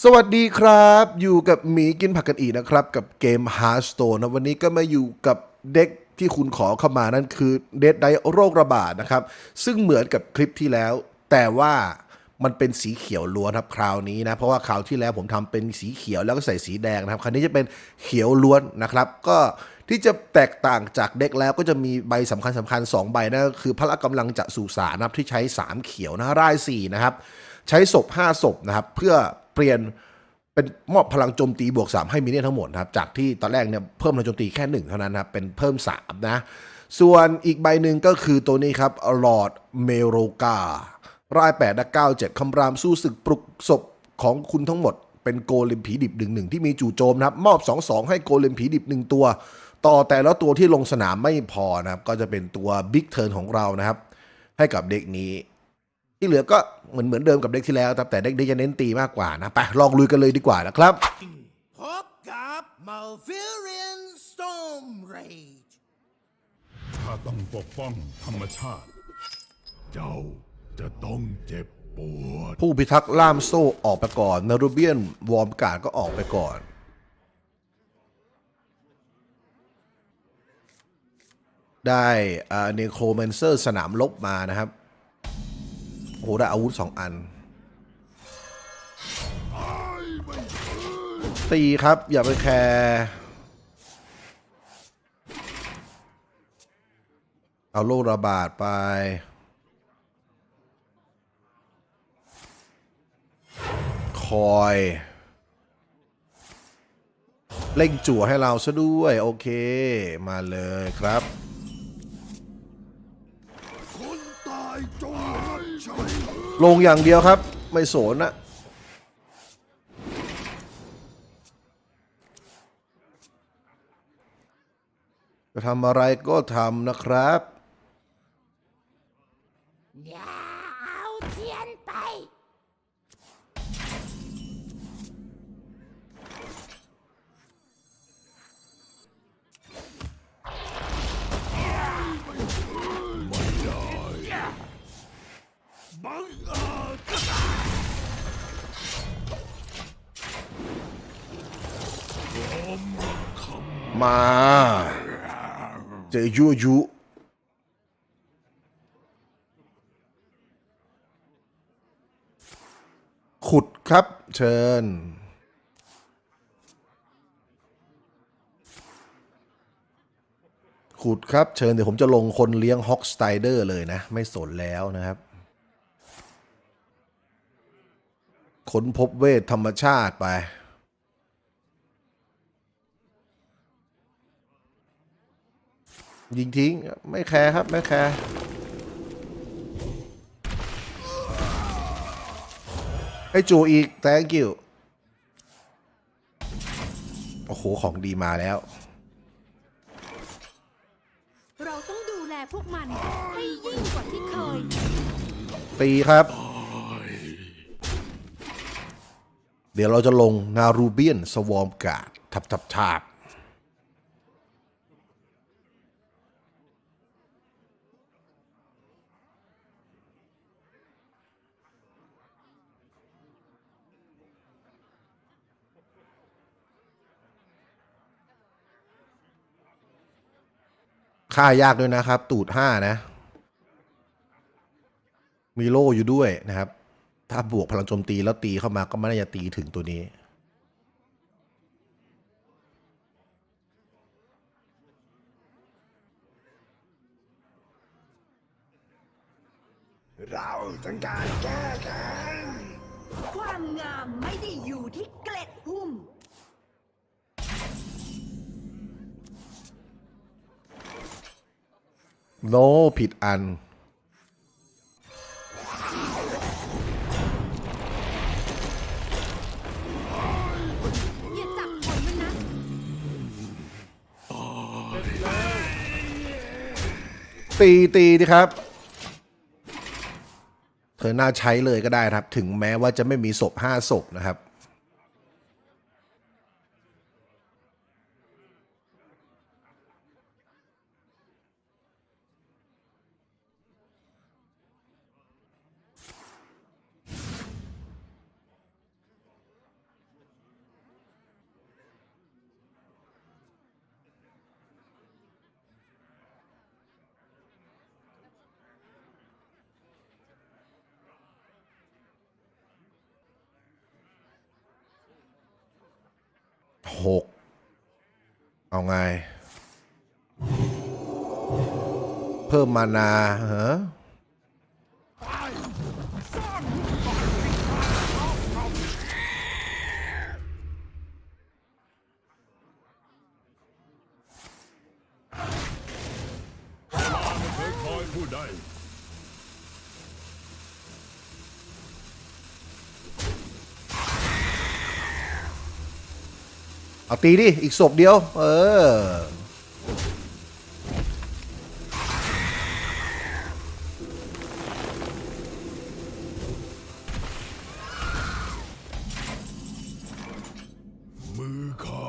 สวัสดีครับ อยู่กับหมีกินผักกันอีกนะครับ กับเกม Hearthstone นะวันนี้ก็มาอยู่กับเด็กที่คุณขอเข้ามานั่นคือเดดไดโรคระบาดนะครับ ซึ่งเหมือนกับคลิปที่แล้ว แต่ว่ามันเป็นสีเขียวล้วนครับคราวนี้นะ เพราะว่าคราวที่แล้วผมทำเป็นสีเขียวแล้วก็ใส่สีแดงนะครับ คราวนี้จะเป็นเขียวล้วนนะครับ ก็ที่จะแตกต่างจากเด็กแล้วก็จะมีใบสำคัญสำคัญๆสองใบนั่นคือพละกำลังจะสู่สารนะครับที่ใช้สามเขียวนะรายสี่นะครับใช้ศพ5ศพนะครับเพื่อ เปลี่ยนเป็นมอบพลังโจมตีบวก 3 ให้มินเนี่ยทั้งหมดนะครับ จากที่ตอนแรกเนี่ยเพิ่มพลังโจมตีแค่ 1 เท่านั้นนะครับ เป็นเพิ่ม 3 นะ ส่วนอีกใบหนึ่งก็คือตัวนี้ครับลอร์ดเมโรการาย8และ97คำรามสู้ศึกปลุกศพของคุณทั้งหมด เป็นโกเลมผีดิบหนึ่งหนึ่งที่มีจู่โจมนะครับ มอบ 2-2 ให้โกเลมผีดิบหนึ่งตัว ต่อแต่ละตัวที่ลงสนามไม่พอนะครับก็จะเป็นตัวบิ๊กเทิร์นของเรานะครับ ให้กับเด็กนี้ ที่เหลือก็เหมือนเหมือนเดิมกับเด็กที่แล้วครับแต่เด็กนี้จะเน้นตีมากกว่านะไปลองลุยกันเลยดีกว่านะครับพบกับ Malfurion Storm Rage ข้าต้องปกป้องธรรมชาติ เจ้าจะต้องเจ็บปวด ผู้พิทักษ์ล่ามโซ่ออกไปก่อน นารูเบียนวอร์มการ์ดก็ออกไปก่อนได้เนโครแมนเซอร์สนามลบมานะครับ โอ้โหได้อาวุธสองอัน ตีครับ อย่าไปแคร์เอาโรคระบาดไป คอย เล่งจั่วให้เราซะด้วย โอเค มาเลยครับ ลงอย่างเดียวครับ ไม่สนนะจะทำอะไรก็ทำนะครับอ มาจอยุยุ ขุดครับเชิญ ขุดครับเชิญ เดี๋ยวผมจะลงคนเลี้ยงฮอกสไตเดอร์เลยนะ ไม่สนแล้วนะครับค้นพบเวทธรรมชาติไป ยิงทิ้ง ไม่แคร์ครับ ไม่แคร์ให้จูอีก thank you โอ้โห ของดีมาแล้ว เราต้องดูแลพวกมันให้ยิ่งกว่าที่เคย ตีครับ เดี๋ยวเราจะลงนารูเบียนสวอมกาดทับทับทาบ ค่ายากด้วยนะครับ ตูดห้านะ มีโล่อยู่ด้วยนะครับ ถ้าบวกพลังโจมตีแล้วตีเข้ามาก็ไม่น่าจะตีถึงตัวนี้เราต้องการแก้ โนผิดอัน อย่าจับผลมันนะ ตีตีดีครับ เธอน่าใช้เลยก็ได้ครับ ถึงแม้ว่าจะไม่มีศพห้าศพนะครับ เหก เอาไง เพิ่มมานาเหรอไม่เคยคอยผู้ใด เอาตีดิ อีกศพเดียว เออ มือข้า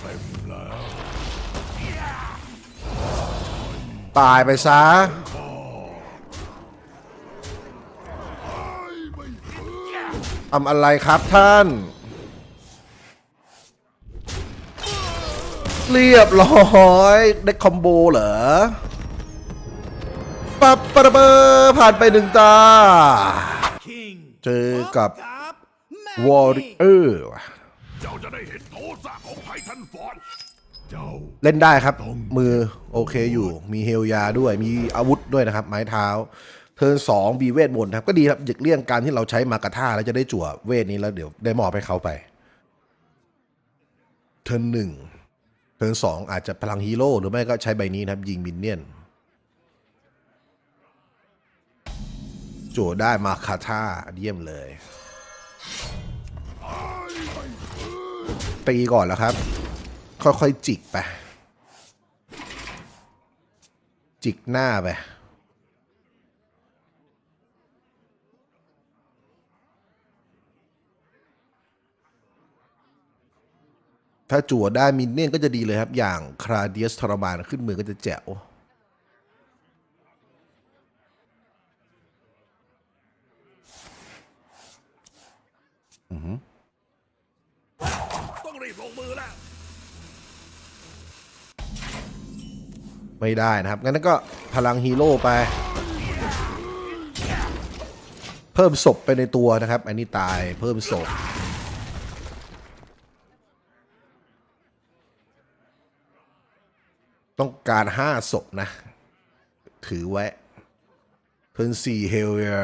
เต็มแล้ว ตายไปซะ ทำอะไรครับท่าน เรียบร้อย ได้คอมโบเหรอปับปะระเบอผ่านไปหนึ่งตา เจอกับวอริเออร์เจ้าจะได้เห็นโทสะของไททันฟอร์เล่นได้ครับ มือโอเคอยู่ มีเฮลยาด้วย มีอาวุธด้วยนะครับ ไม้เท้า เทิร์นสองบีเวทมนครับ ก็ดีครับหยิกเลี่ยงการที่เราใช้มากระท่าแล้วจะได้จั่วเวทนี้แล้วเดี๋ยวได้มอบให้เขาไป เทิร์นหนึ่ง เทิร์นสองอาจจะพลังฮีโร่หรือไม่ก็ใช้ใบนี้นะครับ ยิงมินเนี่ยนจั่วได้มาคาท่าเยี่ยมเลย ตีก่อนแล้วครับ ค่อยๆจิกไป จิกหน้าไป ถ้าจั่วได้มินเนี่ยนก็จะดีเลยครับ อย่างคราเดียสทรมานขึ้นมือก็จะแจ๋วต้องรีบลงมือแล้ว ไม่ได้นะครับ งั้นก็พลังฮีโร่ไป เพิ่มศพไปในตัวนะครับ อันนี้ตายเพิ่มศพ ต้องการห้าศพนะ ถือไว้ เพิ่นสี่เฮลยา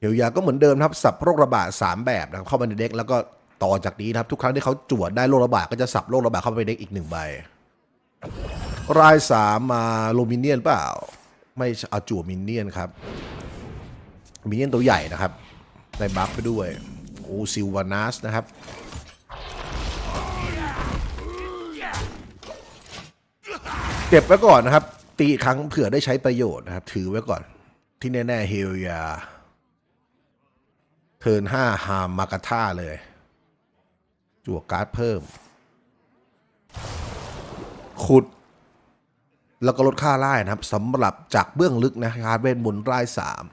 เฮลยาก็เหมือนเดิมครับสับโรคระบาด3แบบนะครับเข้ามาในเด็กแล้วก็ต่อจากนี้นะครับ ทุกครั้งที่เขาจวดได้โรคระบาดก็จะสับโรคระบาดเข้าไปในเด็กอีกหนึ่งใบ รายสามมาโลมิเนียนเปล่า ไม่เอาจั่วมินเนียนครับ มินเนียนตัวใหญ่นะครับ ได้บัฟไปด้วย โอซิลวานัสนะครับ เก็บไว้ก่อนนะครับ ตีครั้งเผื่อได้ใช้ประโยชน์นะครับ ถือไว้ก่อน ที่แน่ๆเฮลยาเทิร์นห้าฮามมากาท่าเลย จั่วการ์ดเพิ่ม ขุด แล้วก็ลดค่าไล่นะครับสำหรับจากเบื้องลึกนะการ์ดเวทมนต์ไล่สาม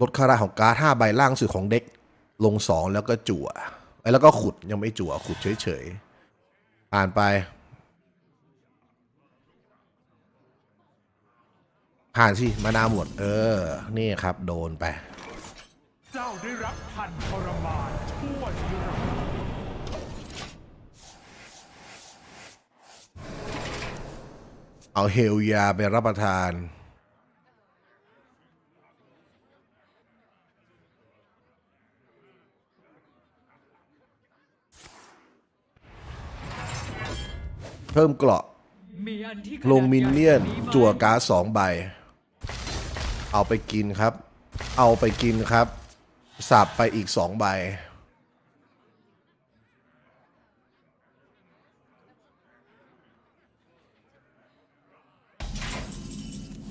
ลดค่าไล่ของการ์ดห้าใบล่างสุดของเด็ก ลงสองแล้วก็จั่วไอ้แล้วก็ขุดยังไม่จั่วขุดเฉยๆ อ่านไป ผ่านสิ มานาหมด เออ นี่ครับ โดนไป เจ้าได้รับพันทรมานทั่วยุโรปเอาเฮลยาไปรับประทาน พิ่มเกราะมีอันที่ลงมินเนี่ยนขดใหญ่จั่วการ์ดสองใบ เอาไปกินครับ เอาไปกินครับ สับไปอีกสองใบ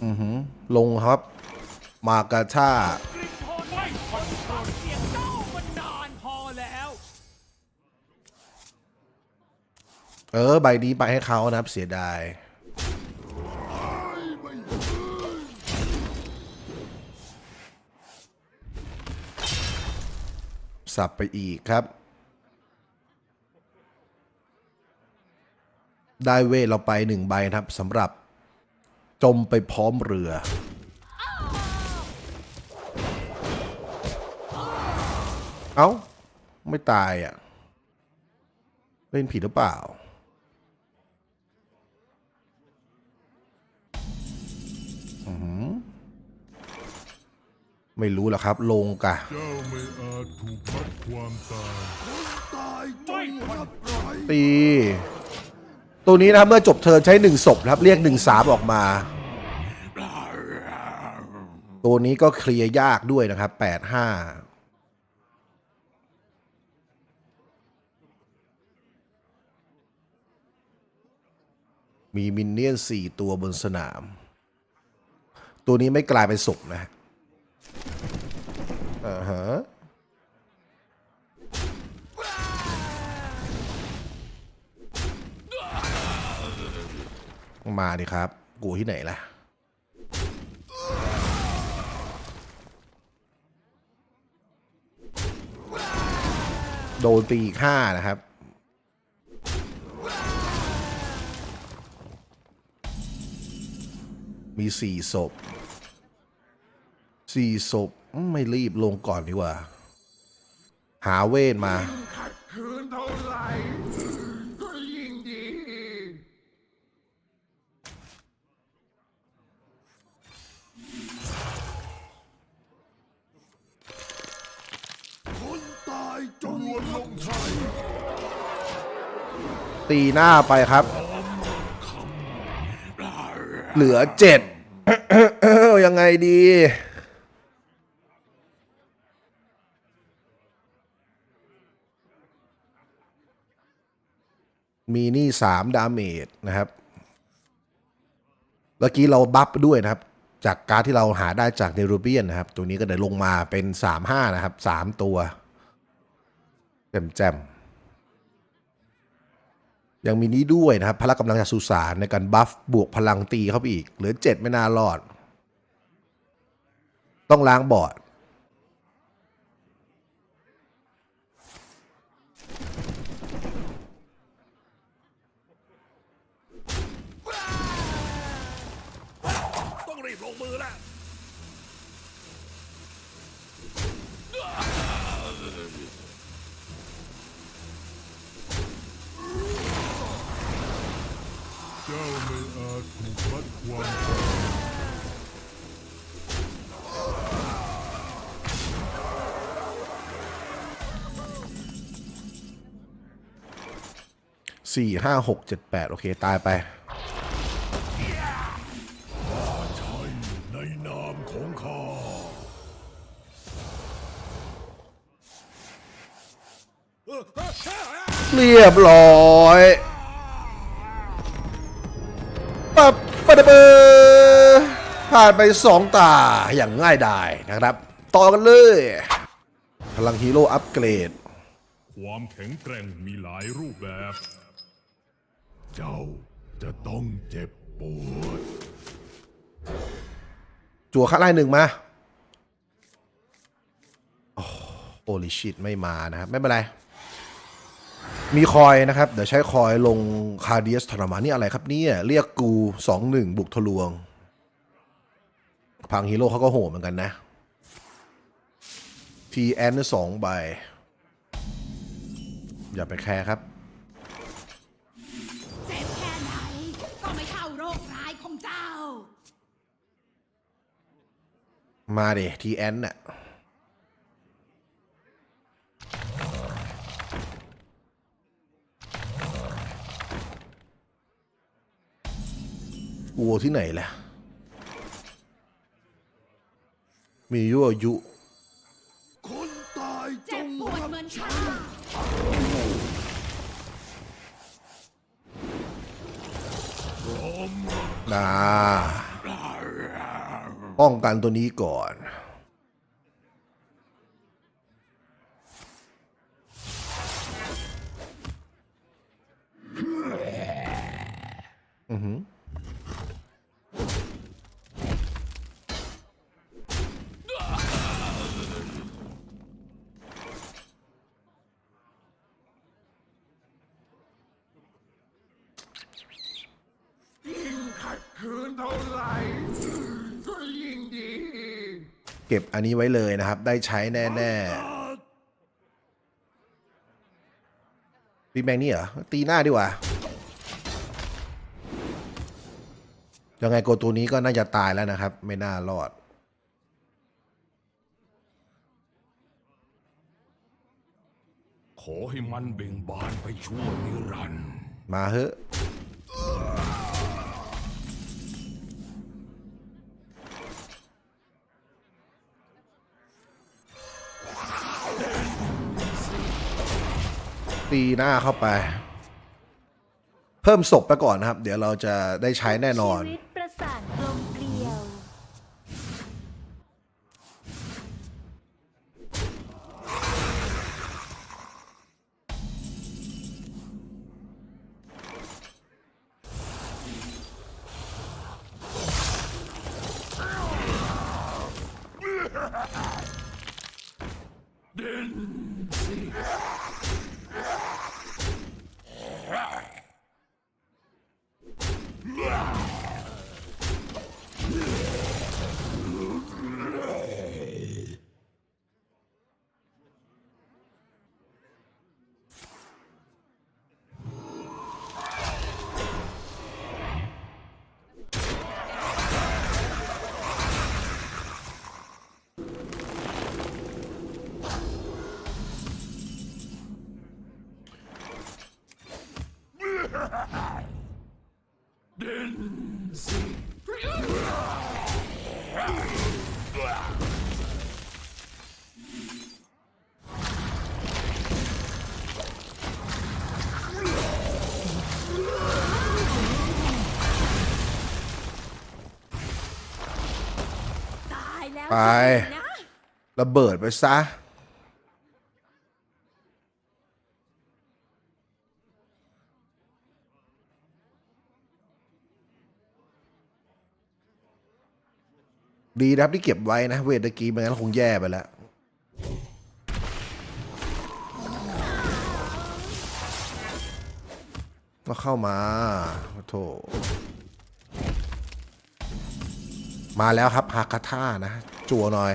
อือหือ ลงครับ มากาชา เออ ใบนี้ไปให้เขานะครับ เสียดายสับไปอีกครับ ได้เวทเราไปหนึ่งใบนะครับสำหรับ จมไปพร้อมเรือ เอ้า ไม่ตายอะ เล่นผิดหรือเปล่า ไม่รู้แล้วครับ ลงกะเจ้าไม่อาจถูกพัดความตายตายจงรับไรตีตัวนี้นะครับเมื่อจบเทิร์นใช้หนึ่งศพนะครับ เรียกหนึ่งสามออกมา ตัวนี้ก็เคลียร์ยากด้วยนะครับแปดห้ามีมินเนี่ยนสี่ตัวบนสนาม ตัวนี้ไม่กลายเป็นศพนะฮะ อ่าฮะมาดิครับ กูที่ไหนล่ะ โดนตีอีกห้านะครับ มีสี่ศพ สี่ศพไม่รีบลงก่อนดีกว่า หาเวทมา ขัดขืนเท่าไหร่ก็ยิ่งดี คนตายจงลงชัยตีหน้าไปครับ เหลือเจ็ด ยังไงดี มีนี่สามดาเมจนะครับเมื่อกี้เราบัฟด้วยนะครับ จากการที่เราหาได้จากเนรูเบียนนะครับ ตัวนี้ก็เดี๋ยวลงมาเป็นสามห้านะครับสามตัวแจ่มแจมยังมีนี้ด้วยนะครับพละกำลังจากสุสานในการบัฟบวกพลังตีเข้าไปอีก เหลือเจ็ดไม่น่ารอด ต้องล้างบอร์ด ต้องรีบลงมือแล้ว เจ้าไม่อาจถูกพัดความสี่ห้าหกเจ็ดแปดโอเค ตายไปใช่ในนามของข้าเรียบร้อย ผ่านไปสองตาอย่างง่ายดายนะครับ ต่อกันเลย พลังฮีโร่อัปเกรด ความแข็งแกร่งมีหลายรูปแบบ เจ้าจะต้องเจ็บปวด จั่วข้างไล่หนึ่งมาโอลิชิตไม่มานะครับ ไม่เป็นไร มีคอยนะครับ เดี๋ยวใช้คอยลงคาเดียสทรมานนี่อะไรครับเนี่ย เรียกกูสองหนึ่งบุกทะลวง พังฮีโร่เขาก็โหดเหมือนกันนะทีแอนสองใบ อย่าไปแคร์ครับ เจ็บแค่ไหน ก็ไม่เท่าโรคร้ายของเจ้า มาดิทีแอนน่ะวัวที่ไหนล่ะ มียั่วยุ คนตายจเจ็บงปวดรับเหมือนข้านะป้องกันตัวนี้ก่อน อือหือ ยิ่งขัดขื นเท่าไหร่ก็ยิ่งดีเก็บอันนี้ไว้เลยนะครับ ได้ใช้แน่ตีแมงนี่เหรอ ตีหน้าดีกว่ายังไงโกตัวนี้ก็น่าจะตายแล้วนะครับ ไม่น่ารอด ขอให้มันเบ่งบานไปชั่วนิรันดร์มาเถอ ตีหน้าเข้าไป เพิ่มศพไปก่อนนะครับ เดี๋ยวเราจะได้ใช้แน่นอน ชีวิตประสานกลม ไป ระเบิดไปซะ ดีนะครับที่เก็บไว้นะ เวทตะกี้ไม่งั้นคงแย่ไปแล้วก็เข้ามาโถมาแล้วครับฮากาท่านะ จั่วหน่อย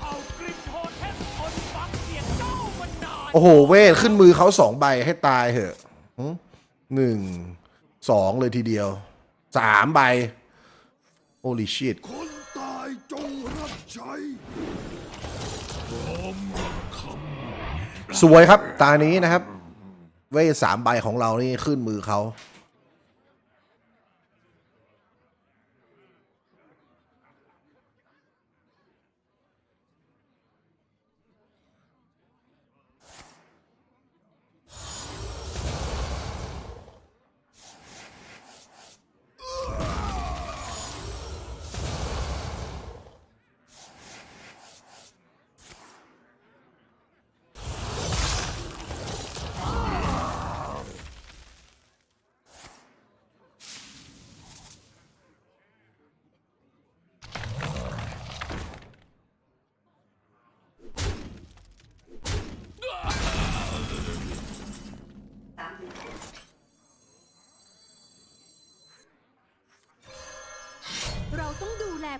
เอากรินโทเทมทนฟังเสียงเจ้ามานานโอ้โห เวทขึ้นมือเขาสองใบให้ตายเหอะหึหนึ่งสองเลยทีเดียวสามใบโอลิชิตคนตายจงรับใช้สวยครับ ตานี้นะครับ เวทสามใบของเรานี่ขึ้นมือเขาเรา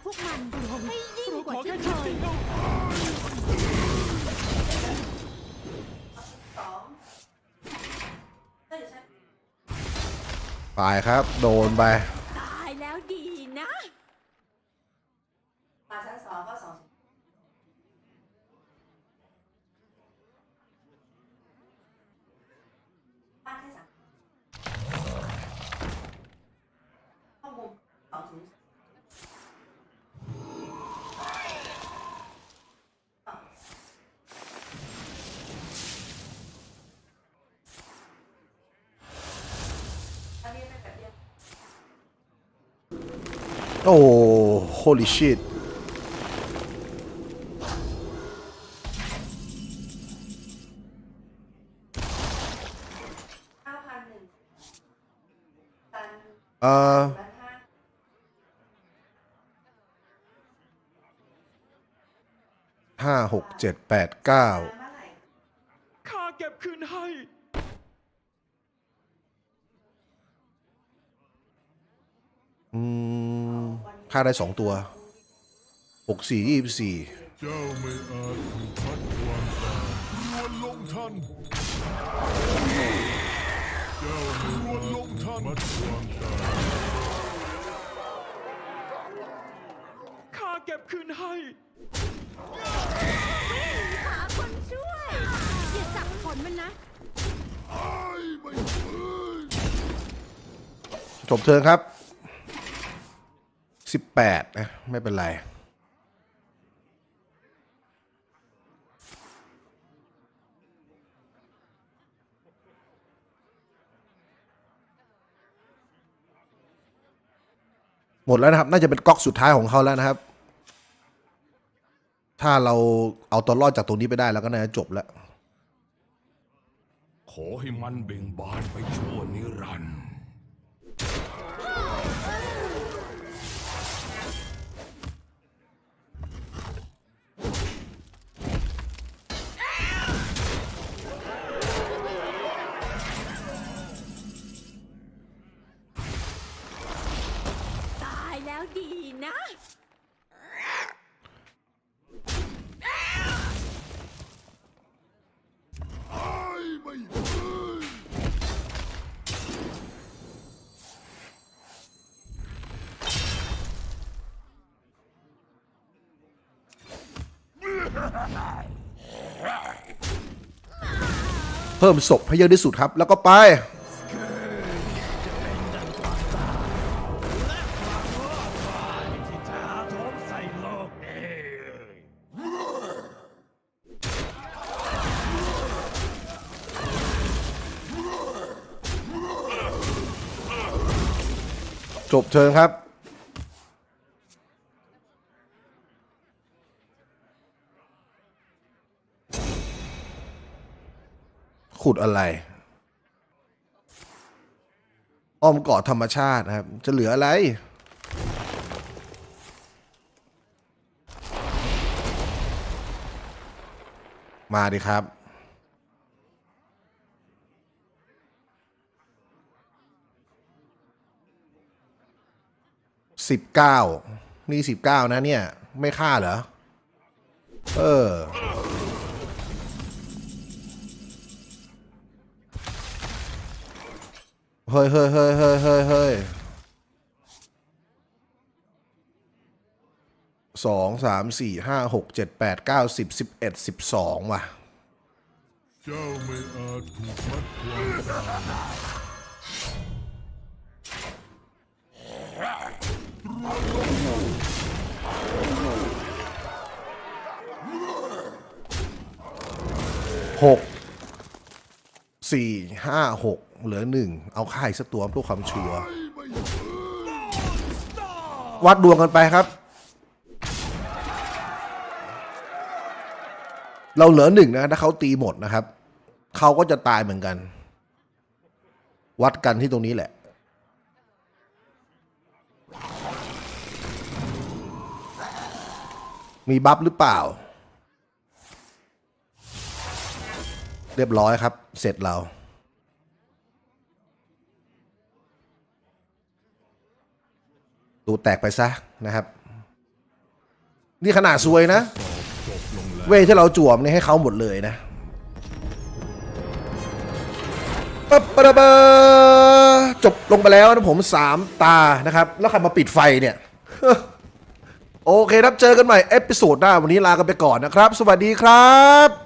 พวกมันให้ยิ่งกว่าที่เคยตายครับ โดนไป ตายแล้วดีนะ มาชั้นสองก็สองบ้านแค่สามข้อมูลสองศูนย์อันนี้เป็นแบบเดียว โอ้ โ o ลิชิตห้าพันหนึ่งตันเอ่อล้านห้าห้าหกเจ็ดแปดเก้าเมื่อไหร่ข้าเก็บคืนให้ อืม ค่าได้สองตัวหกสี่ยี่สี่เจ้าไม่อาจถูกพัดความตายล้วนลงทันเจ้าไม่อาจถูกมัดความตายข้าเก็บคืนให้หาคนช่วยอย่าจับขนมันนะจบเทิร์นครับ 18นะไม่เป็นไร หมดแล้วนะครับ น่าจะเป็นก๊อกสุดท้ายของเขาแล้วนะครับ ถ้าเราเอาตัวรอดจากตรงนี้ไปได้แล้วก็น่าจะจบแล้ว ขอให้มันเบ่งบานไปชั่วนิรันดร์ เพิ่มศพให้เยอะที่สุดครับ แล้วก็ไป จบเทิร์นครับ ขุดอะไร อ้อมเกาะธรรมชาตินะครับ จะเหลืออะไร มาดิครับ สิบเก้า นี่สิบเก้านะเนี่ย ไม่ฆ่าเหรอ เออ ฮ้ยเฮ้ยเฮ้ยเฮ้ยเฮ้ยเฮ้ยสองสามสี่ห้าหกเจ็ดแปดเก้าสิบสิบเอ็ดสิบสองว่ะ เจ้าไม่อาจถูกมัดความตายหก สี่ห้าหกเหลือหนึ่งเอาค่ายสักตัวเพื่อความชัวร์วัดดวงกันไปครับ เราเหลือหนึ่งนะ ถ้าเขาตีหมดนะครับ เขาก็จะตายเหมือนกัน วัดกันที่ตรงนี้แหละ มีบัฟหรือเปล่า เรียบร้อยครับ เสร็จเราตูแตกไปซะนะครับ นี่ขนาดซวยนะ เวที่เราจวมนี่ให้เขาหมดเลยนะปั๊บปะระจบลงไปแล้วนะผมสามตานะครับ แล้วใครมาปิดไฟเนี่ย โอเคครับเจอกันใหม่ เอพิโซดหน้าวันนี้ลากันไปก่อนนะครับ สวัสดีครับ